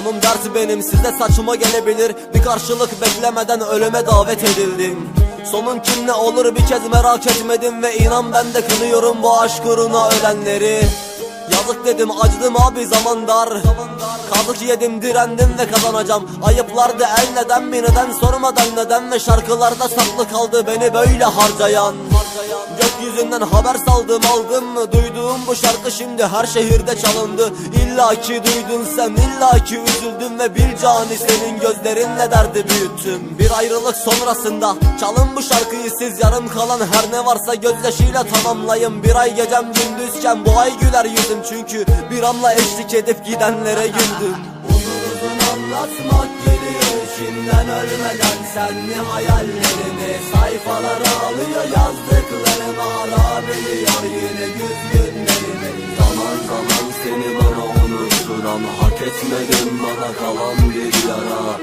Sonum dert benim size saçma gelebilir. Bir karşılık beklemeden ölüme davet edildim. Sonun kim ne olur bir kez merak etmedim Ve inan ben de kınıyorum bu aşk uğruna ölenleri Yazık dedim acıdım abi zaman dar. Kazık yedim direndim ve kazanacağım. Ayıplardı el neden mi neden sormadan neden Ve şarkılarda saklı kaldı beni böyle harcayan. Gökyüzünden haber saldım aldım mı? Duyduğum bu şarkı şimdi her şehirde çalındı. İlla ki duydun sen illa ki üzüldüm Ve bir cani senin gözlerinle derdi büyüttüm. Bir ayrılık sonrasında çalın bu şarkıyı siz Yarım kalan her ne varsa gözyaşıyla tamamlayın. Bir ay gecem gündüzken bu ay güler yüzüm. Çünkü bir anla eşlik edip gidenlere güldüm. Uzun anlatmak geliyor. İçimden ölmeden Senli hayallerimi sayfalara alıyor yazdıklarımı hala biliyor. Yine güz günlerimi Zaman zaman seni bana unutturan hak etmedim bana kalan bir yara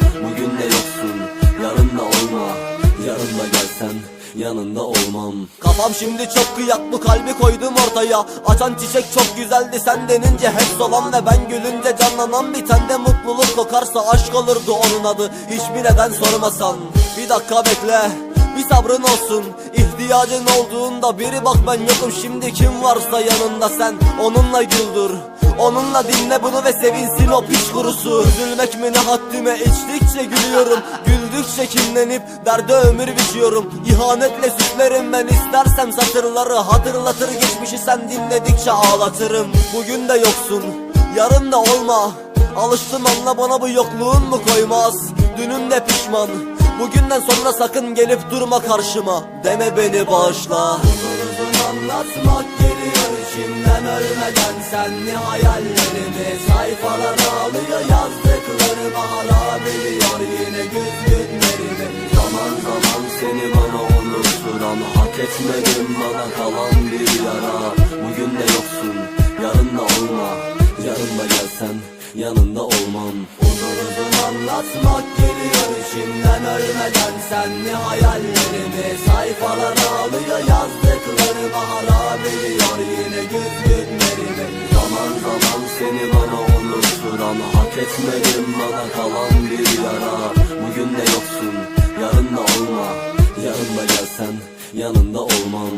yanında olmam. Kafam şimdi çok kıyak bu kalbi koydum ortaya. Açan çiçek çok güzeldi sen denince hep solan Ve ben gülünce canlanan bir tende mutluluk kokarsa aşk olurdu onun adı. Hiçbir neden sormasan Bir dakika bekle bir sabrın olsun. İhtiyacın olduğunda biri bak ben yokum. Şimdi kim varsa yanında sen onunla güldür Onunla dinle bunu ve sevinsin o piç kurusu. Üzülmek mi ne haddime? İçtikçe gülüyorum. Güldükçe kinlenip derde ömür biçiyorum İhanetle süslerim ben istersem satırları. Hatırlatır geçmişi sen dinledikçe ağlatırım. Bugün de yoksun yarın da olma. Alıştım anla bana bu yokluğun mu koymaz? Dünün de pişman. Bugünden sonra sakın gelip durma karşıma. Deme beni bağışla anlatmak geliyor içimden ölmeden. Senli hayallerimi sayfalara alıyor Yazdıklarımı hala biliyor. Yine güz günlerimi Zaman zaman seni bana unutturan Hak etmedim bana kalan bir yara. Bugün de yoksun yarın da olma. Yarın da gelsen yanında olmam. Uzun anlatmak geliyor içimden ölmeden. Senli hayallerimi sayfalara alıyor Yazdıklarımı hala biliyor yine güz günlerimi Zaman zaman seni bana unutturan Hak etmedim bana kalan bir yara. Bugün de yoksun yarın da olma. Yarın da gelsen yanında olmam